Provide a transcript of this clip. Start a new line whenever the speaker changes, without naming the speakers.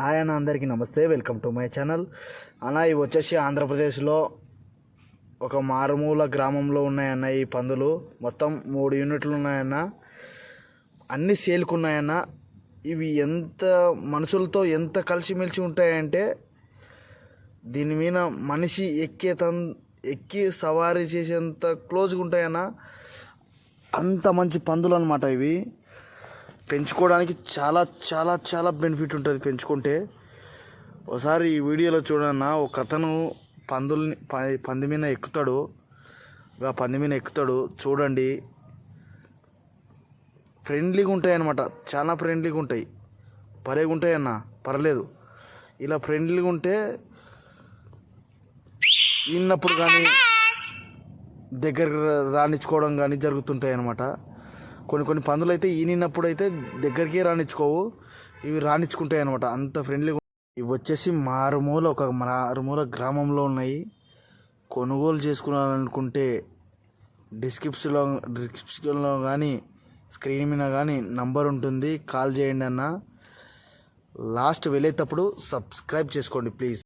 Hi అన్న అందరికీ నమస్తే వెల్కమ్ టు మై ఛానల్. అన్న ఇవి వచ్చేసి ఆంధ్రప్రదేశ్లో ఒక మారుమూల గ్రామంలో ఉన్నాయన్న ఈ పందులు. మొత్తం మూడు యూనిట్లు ఉన్నాయన్న. అన్ని సేల్కున్నాయన్న. ఇవి ఎంత మనుషులతో ఎంత కలిసిమెలిసి ఉంటాయంటే దీని మీద మనిషి ఎక్కే తన్ ఎక్కి సవారీ చేసేంత క్లోజ్గా ఉంటాయన్న. అంత మంచి పందులు అనమాట ఇవి. పెంచుకోవడానికి చాలా చాలా చాలా బెనిఫిట్ ఉంటుంది పెంచుకుంటే. ఒకసారి ఈ వీడియోలో చూడన్న ఒక అతను పందుల్ని పంది మీద ఎక్కుతాడు. ఆ పంది మీద ఎక్కుతాడు. చూడండి. ఫ్రెండ్లీగా ఉంటాయి అన్నమాట చాలా ఫ్రెండ్లీగా ఉంటాయి. పరేగా ఉంటాయి అన్న పర్లేదు. ఇలా ఫ్రెండ్లీగా ఉంటే ఇన్నప్పుడు కానీ దగ్గరకు రానిచ్చుకోవడం కానీ జరుగుతుంటాయి అన్నమాట కొన్ని కొన్ని పందులు అయితే ఈనినప్పుడు అయితే దగ్గరికి రానిచ్చుకోవు. ఇవి రానిచ్చుకుంటాయి అనమాట అంత ఫ్రెండ్లీగా ఇవి వచ్చేసి మారుమూల ఒక మారుమూల గ్రామంలో ఉన్నాయి. కొనుగోలు చేసుకున్నారనుకుంటే డిస్క్రిప్షన్లో డిస్క్రిప్షన్లో కానీ స్క్రీన్ మీద కానీ నంబర్ ఉంటుంది. కాల్ చేయండి అన్న. లాస్ట్ వెళ్ళేటప్పుడు సబ్స్క్రైబ్ చేసుకోండి ప్లీజ్.